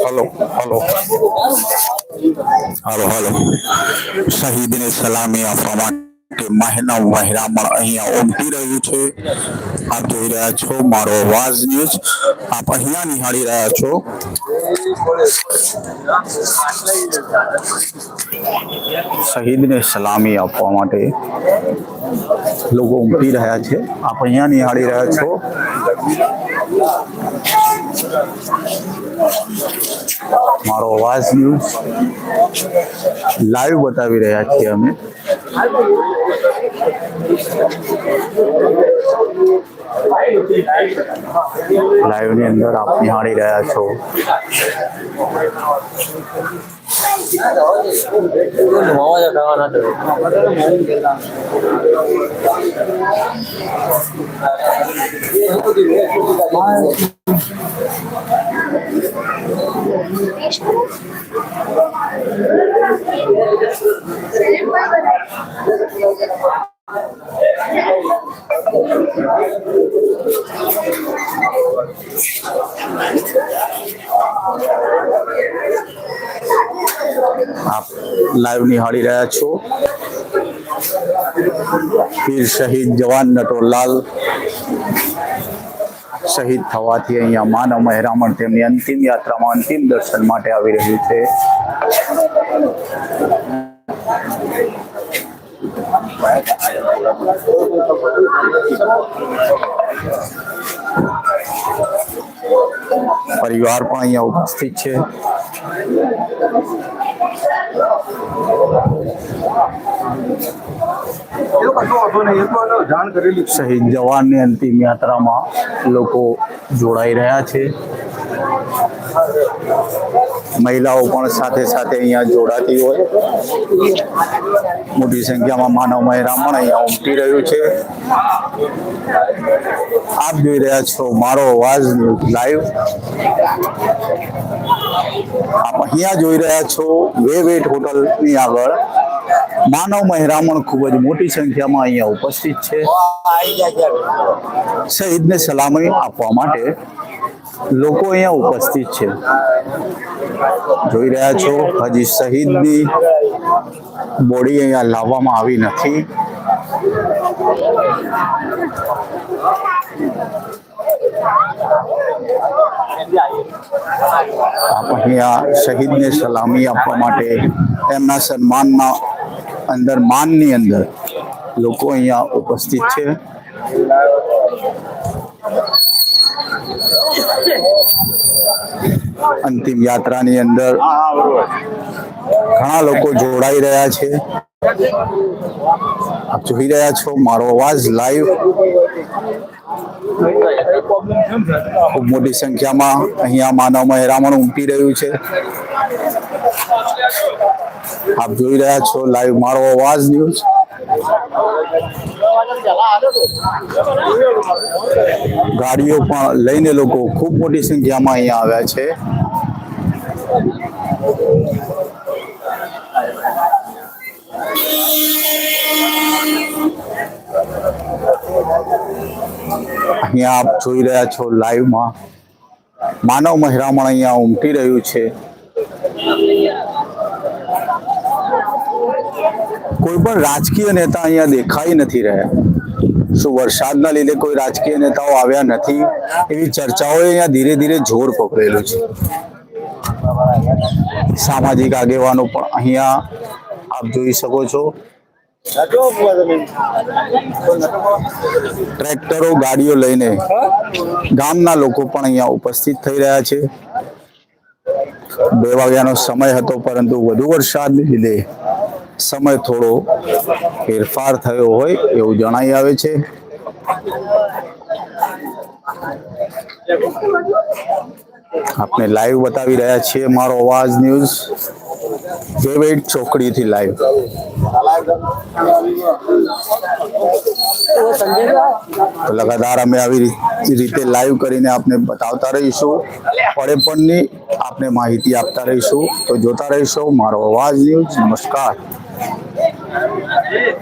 Hello hello હાલો હાલો શહીદને સલામી આપવા માટે મહેના મહેરામણ અહીંયા ઉમટી રહ્યું છે આપ જોઈ રહ્યા છો મારો અવાજ ન્યૂઝ આપ અહીંયા નિહાળી રહ્યા છો શહીદને સલામી આપવા માટે લોકો ઉમટી રહ્યા છે આપ અહીંયા નિહાળી રહ્યા છો મારો અવાજ ન્યૂઝ લાઈવ બતાવી રહ્યા છીએ અમે. લાઈવની અંદર આપ નિહાળી રહ્યા છો. 你娃娃在干嘛呢？这是。આપ લાઈવ નિહાળી રહ્યા છો વીર શહીદ જવાન નટોરલાલ શહીદ થવાથી અહીંયા માનવ મહેરામણ તેમની અંતિમ યાત્રામાં અંતિમ દર્શન માટે આવી રહ્યું છે। પરિવાર પણ અહીંયા ઉપસ્થિત છે। જાણ કરેલી શહીદ જવાનની અંતિમ યાત્રામાં લોકો જોડાઈ રહ્યા છે. મહિલાઓ પણ સાથે સાથે અહીંયા જોડાતી હોય. મોટી સંખ્યામાં માનવ મહેરામણ અહીંયા ઉમટી રહ્યું છે. આપ જોઈ રહ્યા છો મારો અવાજ લાઈવ આપ અહીંયા જોઈ રહ્યા છો વે વેટ હોટલની આગળ. માનવ મહેરામણ ખૂબ જ મોટી સંખ્યામાં અહીંયા ઉપસ્થિત છે. શહીદને સલામી આપવા માટે લોકો અહીંયા ઉપસ્થિત છે. જોઈ રહ્યા છો, હજી શહીદની બોડી અહીંયા લાવવામાં આવી નથી. આપ અહીંયા શહીદને સલામી આપવા માટે એમના સન્માનના અંદર, માનની અંદર લોકો અહીંયા ઉપસ્થિત છે. અંતિમ યાત્રાની અંદર ઘણા લોકો જોડાઈ રહ્યા છે. આપ જોઈ રહ્યા છો મારો અવાજ લાઈવ ખૂબ મોટી સંખ્યામાં અહીંયા માનવ મહેરામણ ઉમટી રહ્યું છે. આપ જોઈ રહ્યા છો લાઈવ મારો અવાજ ન્યૂઝ ગાડીઓ પણ લઈને લોકો ખૂબ મોટી સંખ્યામાં અહીંયા આવ્યા છે. અહીંયા આપ જોઈ રહ્યા છો લાઈવમાં. માનવ મહેરામણ અહીંયા ઉમટી રહ્યું છે. કોઈ પણ રાજકીય નેતા અહીંયા દેખાઈ નથી રહ્યા. શું વરસાદના લીધે કોઈ રાજકીય નેતાઓ આવ્યા નથી? એવી ચર્ચાઓએ અહીંયા ધીરે ધીરે જોર પકડેલું છે. સામાજિક આગેવાનો પણ અહીંયા આપ જોઈ શકો છો. ટ્રેક્ટરો, ગાડીઓ લઈને ગામના લોકો પણ અહીંયા ઉપસ્થિત થઈ રહ્યા છે. બે વાગ્યાનો સમય હતો, પરંતુ વધુ વરસાદને લીધે સમય થોડો ફેરફાર થયો હોય એવું જણાઈ આવે છે. આપને લાઈવ બતાવી રહ્યા છીએ મારો અવાજ ન્યૂઝ વેવેટ ચોકડીથી લાઈવ તો લગાતાર અમે આવી રીતે લાઈવ કરીને આપને બતાવતા રહીશું. પડે પણની આપને માહિતી આપતા રહીશું. તો જોતા રહીશો, મારો અવાજ ન્યૂઝ નમસ્કાર. Yeah.